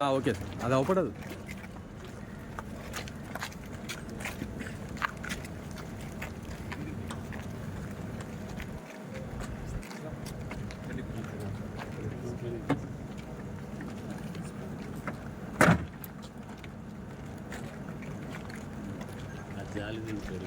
Okay. Sir అది అవపడదు. ఆ జాలి తింటారు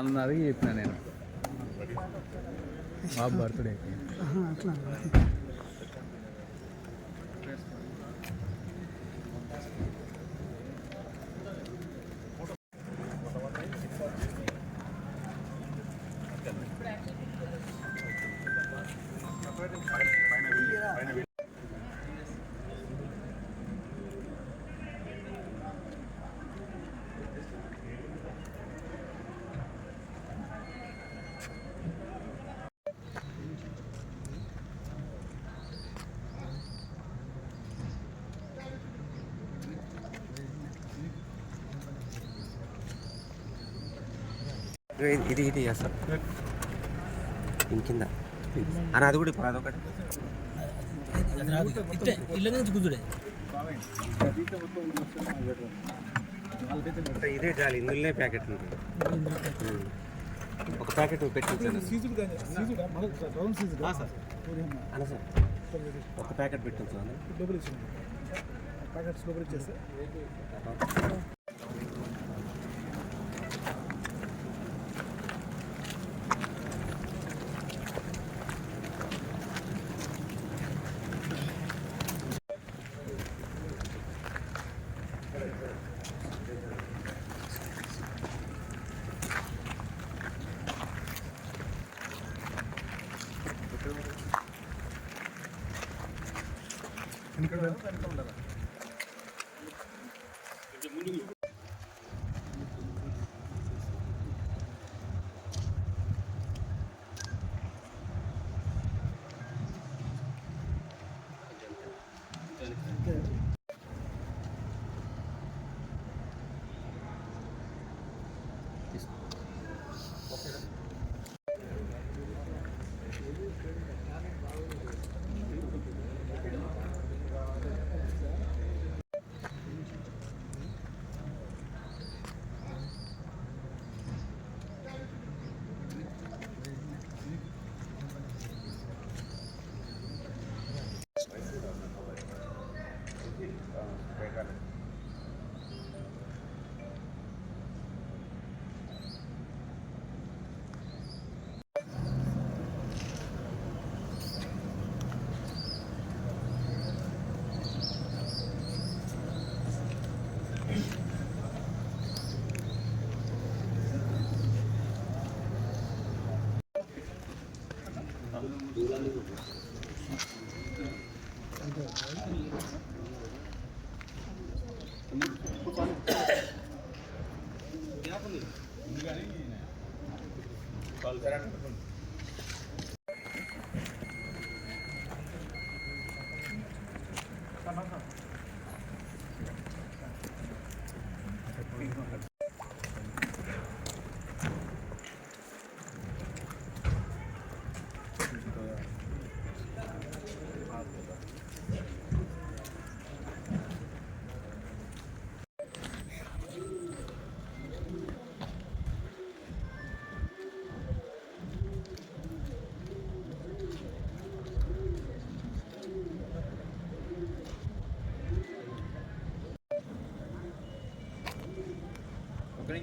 ఇంకా అడిగి చెప్పిన నేను. బాబు బర్త్డే అట్లా. ఇది- ఇది చేస్తాం ఇంకింద అని అది కూడా ఇప్పుడు అదొకటి. ఇదే చాలు ఇందులోనే ప్యాకెట్ ఉంటుంది. ఒక ప్యాకెట్ పెట్టించాను అన్న. సార్. ఒక ప్యాకెట్ పెట్టించాను ప్యాకెట్స్ లోపల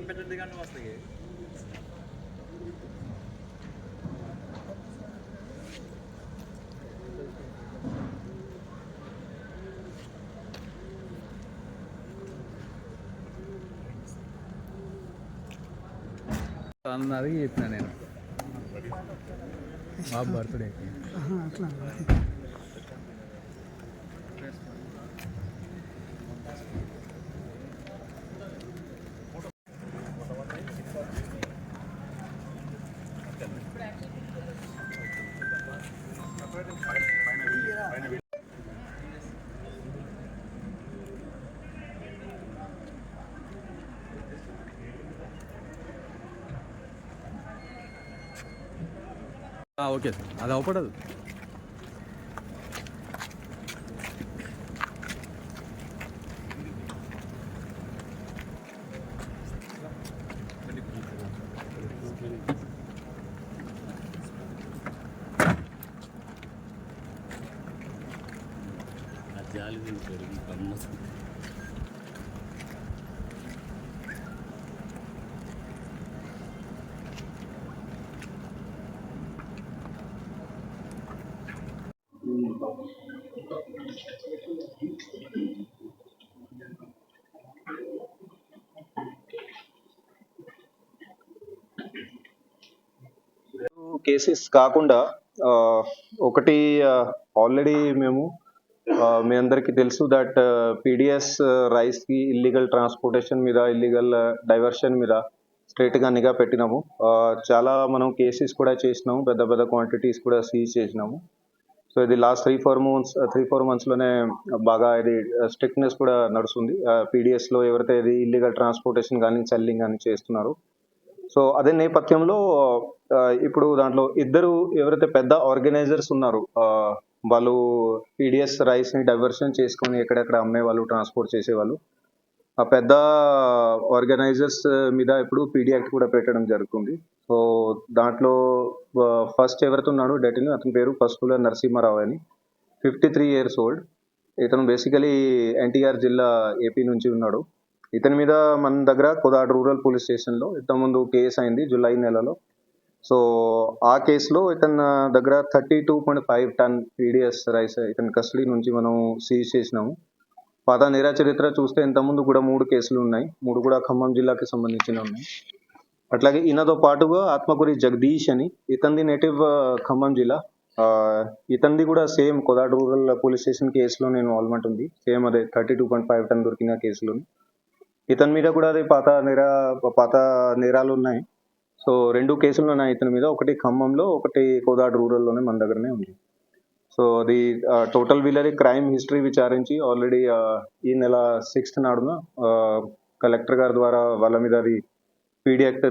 ඉන්පෙටර් දෙක ගන්න පස්සේ ගියේ. అన్నది చెప్పిన నేను మా బర్త్డే అట్లా ఓకే సార్ అది అవపడదు ఆ జాలి పెరిగి కమ్మస్తుంది కేసెస్ కాకుండా ఒకటి ఆల్రెడీ మేము మీ అందరికీ తెలుసు దట్ పీడిఎస్ రైస్కి ఇల్లీగల్ ట్రాన్స్పోర్టేషన్ మీద ఇల్లీగల్ డైవర్షన్ మీద స్ట్రేట్గా నిఘా పెట్టినాము. చాలా మనం కేసెస్ కూడా చేసినాము. పెద్ద పెద్ద క్వాంటిటీస్ కూడా సీజ్ చేసినాము. సో ఇది last three four months three four మంత్స్లోనే బాగా ఇది uh, స్ట్రిక్ట్నెస్ కూడా నడుస్తుంది. Uh, పీడిఎస్లో ఎవరైతే ఇది ఇల్లీగల్ ట్రాన్స్పోర్టేషన్ కానీ సెల్లింగ్ కానీ చేస్తున్నారు. సో అదే నేపథ్యంలో uh, ఇప్పుడు దాంట్లో ఇద్దరు ఎవరైతే పెద్ద ఆర్గనైజర్స్ ఉన్నారు వాళ్ళు పీడిఎస్ రైస్ని డైవర్షన్ చేసుకొని ఎక్కడెక్కడ అమ్మేవాళ్ళు ట్రాన్స్పోర్ట్ చేసేవాళ్ళు ఆ పెద్ద ఆర్గనైజర్స్ మీద ఇప్పుడు పీడీ యాక్ట్ కూడా పెట్టడం జరుగుతుంది. సో దాంట్లో ఫస్ట్ ఎవరైతే ఉన్నాడో డెటిన్ అతని పేరు పసుపుల నరసింహారావు అని. ఫిఫ్టీ త్రీ ఇయర్స్ ఓల్డ్ ఇతను బేసికలీ ఎన్టీఆర్ జిల్లా ఏపీ నుంచి ఉన్నాడు. ఇతని మీద మన దగ్గర కోదాడ రూరల్ పోలీస్ స్టేషన్లో ఇంతకుముందు కేసు అయింది జూలై నెలలో. సో ఆ కేసులో ఇతని దగ్గర thirty two point five ton PDS rice ఇతని కస్టడీ నుంచి మనం సీజ్ చేసినాము. పాత నేర చరిత్ర చూస్తే ఇంతకుముందు కూడా మూడు కేసులు ఉన్నాయి. మూడు కూడా ఖమ్మం జిల్లాకి సంబంధించిన ఉన్నాయి. అట్లాగే ఈయనతో పాటుగా ఆత్మకూరి జగదీష్ అని ఇతంది నేటివ్ ఖమ్మం జిల్లా. ఇతంది ఇతనిది కూడా same Kodad rural police station కేసులో నేను ఇన్వాల్వ్మెంట్ ఉంది. సేమ్ అదే thirty two point five ton దొరికిన కేసులో ఇతని మీద కూడా అదే పాత నేర పాత నేరాలు ఉన్నాయి. సో రెండు కేసులు ఉన్నాయి ఇతని మీద. ఒకటి ఖమ్మంలో ఒకటి కోదాడు రూరల్లోనే మన దగ్గరనే ఉంది. సో అది టోటల్ వీళ్ళది క్రైమ్ హిస్టరీ విచారించి ఆల్రెడీ ఈ నెల సిక్స్త్ నాడున కలెక్టర్ గారి ద్వారా వాళ్ళ మీద అది పీడీ యాక్ట్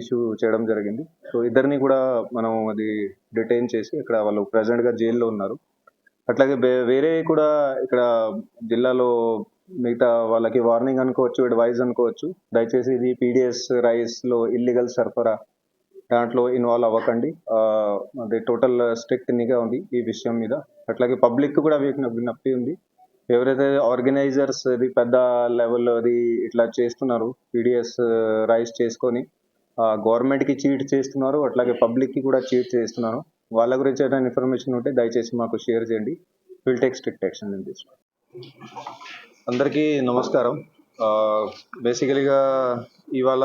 ఇష్యూ చేయడం జరిగింది. సో ఇద్దరిని కూడా మనం అది డిటైన్ చేసి ఇక్కడ వాళ్ళు ప్రజెంట్గా జైల్లో ఉన్నారు. అట్లాగే వేరే కూడా ఇక్కడ జిల్లాలో మిగతా వాళ్ళకి వార్నింగ్ అనుకోవచ్చు అడ్వైజ్ అనుకోవచ్చు. దయచేసి ఇది పీడిఎస్ రైస్లో ఇల్లీగల్ సరఫరా దాంట్లో ఇన్వాల్వ్ అవ్వకండి. అది టోటల్ స్ట్రిక్ట్ నిఘా ఉంది ఈ విషయం మీద. అట్లాగే పబ్లిక్ కూడా విజ్ఞ- విజ్ఞప్తి ఉంది. ఎవరైతే ఆర్గనైజర్స్ ఇది పెద్ద లెవెల్ అది ఇట్లా చేస్తున్నారు పీడిఎస్ రైస్ చేసుకొని గవర్నమెంట్కి చీట్ చేస్తున్నారు అట్లాగే పబ్లిక్కి కూడా చీట్ చేస్తున్నారు. వాళ్ళ గురించి ఏదైనా ఇన్ఫర్మేషన్ ఉంటే దయచేసి మాకు షేర్ చేయండి. Will take strict action in this అందరికీ నమస్కారం. బేసికలీగా ఇవాళ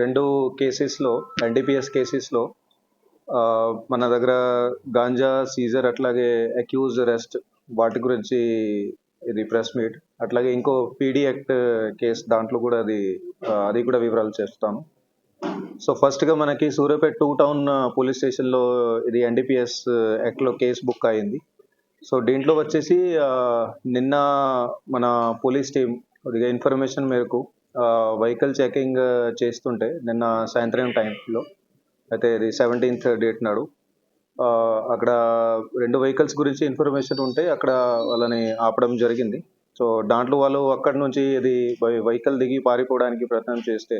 రెండు కేసెస్లో ఎన్డీపీఎస్ కేసెస్లో మన దగ్గర గాంజా సీజర్ అట్లాగే అక్యూజ్ అరెస్ట్ వాటి గురించి ఇది ప్రెస్ మీట్. అట్లాగే ఇంకో పీడీ యాక్ట్ కేసు దాంట్లో కూడా అది అది కూడా వివరాలు చేస్తాను. సో ఫస్ట్గా మనకి సూర్యాపేట టూ టౌన్ పోలీస్ స్టేషన్లో ఇది ఎన్డీపీఎస్ యాక్ట్లో కేసు బుక్ అయింది. సో దీంట్లో వచ్చేసి నిన్న మన పోలీస్ టీం కొద్దిగా ఇన్ఫర్మేషన్ మేరకు వెహికల్ చెకింగ్ చేస్తుంటే నిన్న సాయంత్రం టైంలో అయితే ఇది సెవెంటీన్త్ డేట్ నాడు అక్కడ రెండు వెహికల్స్ గురించి ఇన్ఫర్మేషన్ ఉంటే అక్కడ వాళ్ళని ఆపడం జరిగింది. సో దాంట్లో వాళ్ళు అక్కడి నుంచి ఇది వెహికల్ దిగి పారిపోవడానికి ప్రయత్నం చేస్తే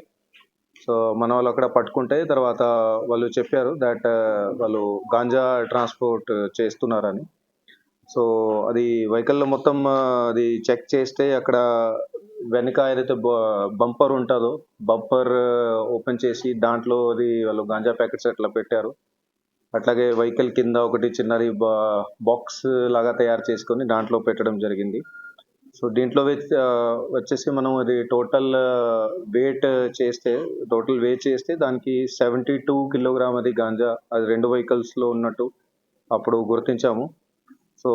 సో మన వాళ్ళు అక్కడ పట్టుకుంటే తర్వాత వాళ్ళు చెప్పారు దట్ వాళ్ళు గాంజా ట్రాన్స్పోర్ట్ చేస్తున్నారని. సో అది వెహికల్లో మొత్తం అది చెక్ చేస్తే అక్కడ వెనక ఏదైతే బంపర్ ఉంటుందో బంపర్ ఓపెన్ చేసి దాంట్లో అది వాళ్ళు గాంజా ప్యాకెట్స్ అట్లా పెట్టారు. అట్లాగే వెహికల్ కింద ఒకటి చిన్నది బాక్స్ లాగా తయారు చేసుకొని దాంట్లో పెట్టడం జరిగింది. సో దీంట్లో వచ్చేసి మనం అది టోటల్ వెయిట్ చేస్తే టోటల్ వెయిట్ చేస్తే దానికి సెవెంటీ టూ కిలోగ్రామ్ అది గాంజా అది రెండు వెహికల్స్లో ఉన్నట్టు అప్పుడు గుర్తించాము. సో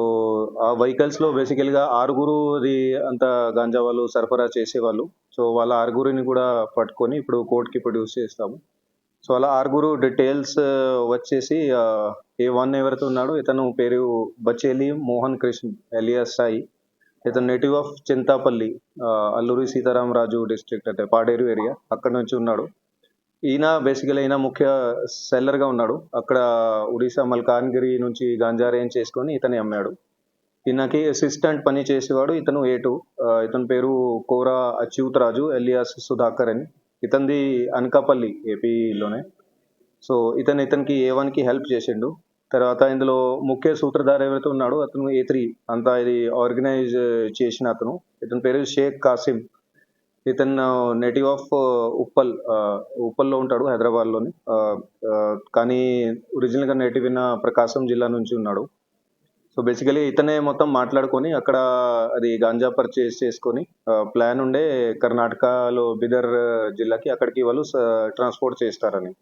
ఆ వెహికల్స్లో బేసికల్గా ఆరుగురు అది అంత గాంజా వాళ్ళు సరఫరా చేసేవాళ్ళు. సో వాళ్ళ ఆరుగురిని కూడా పట్టుకొని ఇప్పుడు కోర్టుకి ప్రొడ్యూస్ చేస్తాము. సో అలా ఆరుగురు డీటెయిల్స్ వచ్చేసి ఏ వన్ ఎవరైతే ఉన్నాడో ఇతను పేరు బచేలి మోహన్ కృష్ణ ఎలియస్ సాయి. ఇతను native of Chintapalli Alluri Sitarama Raju district అంటే పాడేరు ఏరియా అక్కడ నుంచి ఉన్నాడు. ఈయన బేసికలీ ఈయన ముఖ్య సెల్లర్గా ఉన్నాడు. అక్కడ ఒడిశా మల్కాన్గిరి నుంచి గాంజా రేంజ్ చేసుకొని ఇతని అమ్మాడు. ఈయనకి అసిస్టెంట్ పని చేసేవాడు ఇతను ఏ టూ ఇతని పేరు కోరా అచ్యూత్ రాజు ఎలియాస్ సుధాకర్ అని. ఇతనిది అనకాపల్లి ఏపీలోనే సో ఇతను ఇతనికి ఏ వన్కి హెల్ప్ చేసిండు. తర్వాత ఇందులో ముఖ్య సూత్రధార ఎవరైతే ఉన్నాడో అతను ఏ త్రీ అంతా ఇది ఆర్గనైజ్ చేసిన అతను. ఇతని పేరు షేక్ కాసిం. ఇతను నేటివ్ ఆఫ్ ఉప్పల్ ఉప్పల్లో ఉంటాడు హైదరాబాద్లోని. Uh, uh, కానీ ఒరిజినల్గా నేటివ్ ఇన్ ప్రకాశం జిల్లా నుంచి ఉన్నాడు. సో బేసికలీ ఇతనే మొత్తం మాట్లాడుకొని అక్కడ అది గాంజా పర్చేస్ చేసుకొని uh, ప్లాన్ ఉండే కర్ణాటకలో బిదర్ జిల్లాకి అక్కడికి వాళ్ళు ట్రాన్స్పోర్ట్ చేస్తారని.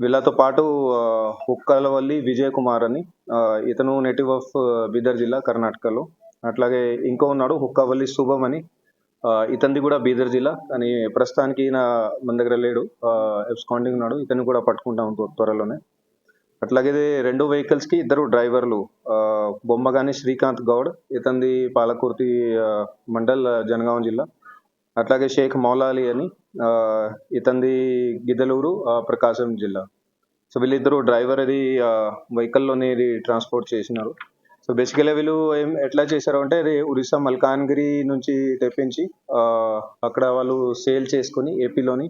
వీళ్ళతో పాటు హుక్కలవల్లి విజయ్ కుమార్ అని ఇతను నేటివ్ ఆఫ్ బీదర్ జిల్లా కర్ణాటకలో. అట్లాగే ఇంకో ఉన్నాడు హుక్కవల్లి శుభం అని ఇతనిది కూడా బీదర్ జిల్లా కానీ ప్రస్తుతానికి నా మన దగ్గర లేడు. ఎబ్స్కాండింగ్ ఉన్నాడు. ఇతను కూడా పట్టుకుంటాం త్వరలోనే. అట్లాగే రెండు వెహికల్స్కి ఇద్దరు డ్రైవర్లు. బొమ్మగాని శ్రీకాంత్ గౌడ్ ఇతనిది పాలకుర్తి మండల్ జనగాం జిల్లా. అట్లాగే షేక్ మౌలాలి అని ఇతంది ఇతనిది గిద్దలూరు ప్రకాశం జిల్లా. సో వీళ్ళిద్దరు డ్రైవర్ అది వెహికల్లోనే ట్రాన్స్పోర్ట్ చేసినారు. సో బేసికలీ వీళ్ళు ఏం ఎట్లా చేశారు అంటే ఇది ఒరిస్సా మల్కాన్గిరి నుంచి తెప్పించి అక్కడ వాళ్ళు సేల్ చేసుకొని ఏపీలోని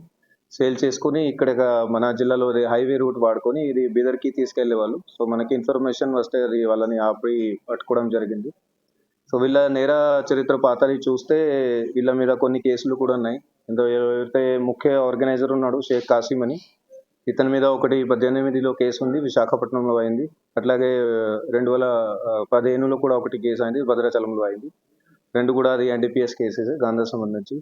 సేల్ చేసుకుని ఇక్కడ మన జిల్లాలో హైవే రూట్ వాడుకొని ఇది బీదర్కి తీసుకెళ్ళే వాళ్ళు సో మనకి ఇన్ఫర్మేషన్ వస్తే అది వాళ్ళని ఆపి పట్టుకోవడం జరిగింది. సో వీళ్ళ నేర చరిత్ర పాతది చూస్తే వీళ్ళ మీద కొన్ని కేసులు కూడా ఉన్నాయి. ఇందులో ఎవరైతే ముఖ్య ఆర్గనైజర్ ఉన్నాడు షేక్ కాసిం అని ఇతని మీద ఒకటి పద్దెనిమిదిలో కేసు ఉంది విశాఖపట్నంలో అయింది. అట్లాగే రెండు వేల పదిహేనులో కూడా ఒకటి కేసు అయింది భద్రాచలంలో అయింది. రెండు కూడా అది ఎన్డీపీఎస్ కేసెస్ గాంధా సంబంధించి.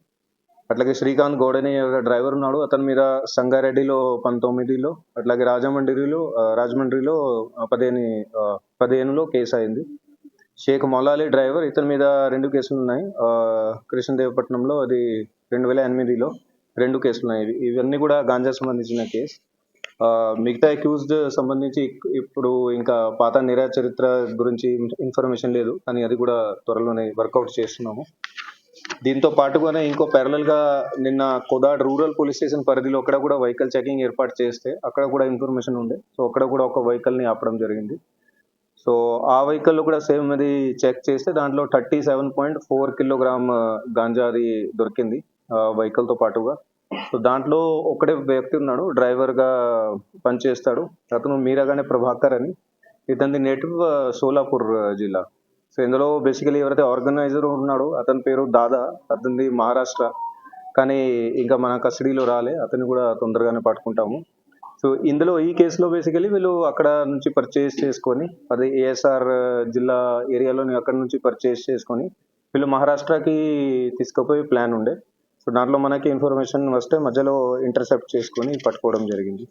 అట్లాగే శ్రీకాంత్ గోడని ఒక డ్రైవర్ ఉన్నాడు అతని మీద సంగారెడ్డిలో పంతొమ్మిదిలో అట్లాగే రాజమండ్రిలో రాజమండ్రిలో పదిహేను పదిహేనులో కేసు అయింది. షేక్ మొలాలి డ్రైవర్ ఇతని మీద రెండు కేసులు ఉన్నాయి. కృష్ణదేవపట్నంలో అది రెండు వేల ఎనిమిదిలో రెండు కేసులు ఉన్నాయి. ఇవన్నీ కూడా గాంజా సంబంధించిన కేసు. మిగతా అక్యూజ్డ్ సంబంధించి ఇప్పుడు ఇంకా పాత నిరా చరిత్ర గురించి ఇన్ఫర్మేషన్ లేదు. కానీ అది కూడా త్వరలోనే వర్కౌట్ చేస్తున్నాము. దీంతో పాటుగానే ఇంకో parallel గా నిన్న కొదాడ్ రూరల్ పోలీస్ స్టేషన్ పరిధిలో అక్కడ కూడా వెహికల్ చెకింగ్ ఏర్పాటు చేస్తే అక్కడ కూడా ఇన్ఫర్మేషన్ ఉండే. సో అక్కడ కూడా ఒక వెహికల్ని ఆపడం జరిగింది. సో ఆ వెహికల్లో కూడా సేమ్ అది చెక్ చేస్తే దాంట్లో thirty seven point four kilogram ganja అది దొరికింది వెహికల్తో పాటుగా. సో దాంట్లో ఒకటే వ్యక్తి ఉన్నాడు డ్రైవర్గా పనిచేస్తాడు. అతను మీరాగానే ప్రభాకర్ అని. ఇతని నేటివ్ సోలాపూర్ జిల్లా. సో ఇందులో బేసికలీ ఎవరైతే ఆర్గనైజర్ ఉన్నాడో అతని పేరు దాదా అతనిది మహారాష్ట్ర. కానీ ఇంకా మన కస్టడీలో రాలే అతన్ని కూడా తొందరగానే పట్టుకుంటాము. సో ఇందులో ఈ కేసులో బేసికలీ వీళ్ళు అక్కడ నుంచి పర్చేస్ చేసుకొని అది ఏఎస్ఆర్ జిల్లా ఏరియాలోని అక్కడ నుంచి పర్చేస్ చేసుకొని వీళ్ళు మహారాష్ట్రకి తీసుకుపోయే ప్లాన్ ఉండే. సో దాంట్లో మనకి ఇన్ఫర్మేషన్ వస్తే మధ్యలో ఇంటర్సెప్ట్ చేసుకొని పట్టుకోవడం జరిగింది.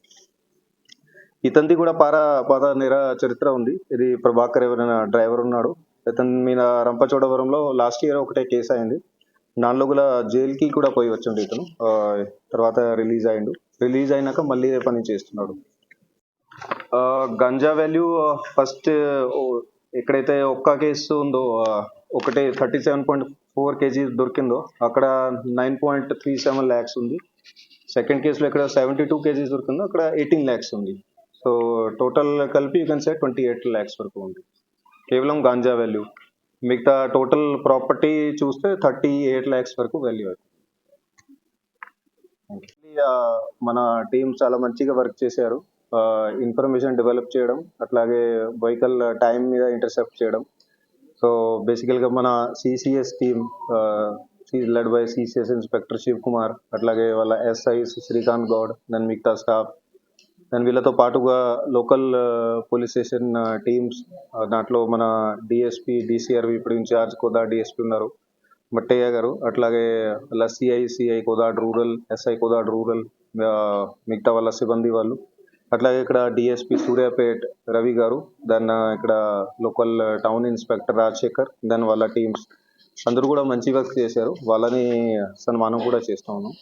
ఇతనిది కూడా పార పాత నేర చరిత్ర ఉంది. ఇది ప్రభాకర్ ఎవరైనా డ్రైవర్ ఉన్నాడు ఇతని మీద రంపచోడవరంలో లాస్ట్ ఇయర్ ఒకటే కేసు అయింది. దానిలో కూడా జైలుకి కూడా పోయి వచ్చిండు ఇతను. తర్వాత రిలీజ్ అయిండు. రిలీజ్ అయినాక మళ్ళీ పని చేస్తున్నాడు. గంజా వాల్యూ ఫస్ట్ ఎక్కడైతే ఒక్క కేసు ఉందో ఒకటే thirty seven point four KG దొరికిందో అక్కడ nine point three seven lakhs ఉంది. సెకండ్ కేసులో ఇక్కడ సెవెంటీ టూ కేజీస్ దొరికిందో అక్కడ ఎయిటీన్ ల్యాక్స్ ఉంది. సో టోటల్ కలిపి you can say twenty eight lakhs వరకు ఉంది. కేవలం గాంజా వాల్యూ మిగతా టోటల్ ప్రాపర్టీ చూస్తే థర్టీ ఎయిట్ ల్యాక్స్ వరకు వాల్యూ అవుతుంది uh, మన టీం చాలా మంచిగా వర్క్ చేశారు. Uh, ఇన్ఫర్మేషన్ డెవలప్ చేయడం అట్లాగే వెహికల్ టైం uh, మీద ఇంటర్సెప్ట్ చేయడం. సో బేసికల్గా మన CCS team led by CCS inspector Shiv Kumar అట్లాగే వాళ్ళ ఎస్ఐ శ్రీకాంత్ గౌడ్ దాని మిగతా స్టాఫ్ దాని వీళ్ళతో పాటుగా లోకల్ పోలీస్ స్టేషన్ టీమ్స్ దాంట్లో మన డిఎస్పి డిసిఆర్వి ఇప్పుడు ఇన్ఛార్జ్ కోదా డిఎస్పి ఉన్నారు. మట్టయ్య గారు అట్లాగే వాళ్ళ CI CI Kodad rural SI Kodad rural మిగతా వాళ్ళ సిబ్బంది వాళ్ళు. అట్లాగే ఇక్కడ డిఎస్పి సూర్యాపేట్ రవి గారు దెన్ ఇక్కడ local town inspector Rajasekhar then వాళ్ళ టీమ్స్. అందరూ కూడా మంచి వర్క్ చేశారు. వాళ్ళని సన్మానం కూడా చేస్తా ఉన్నాం.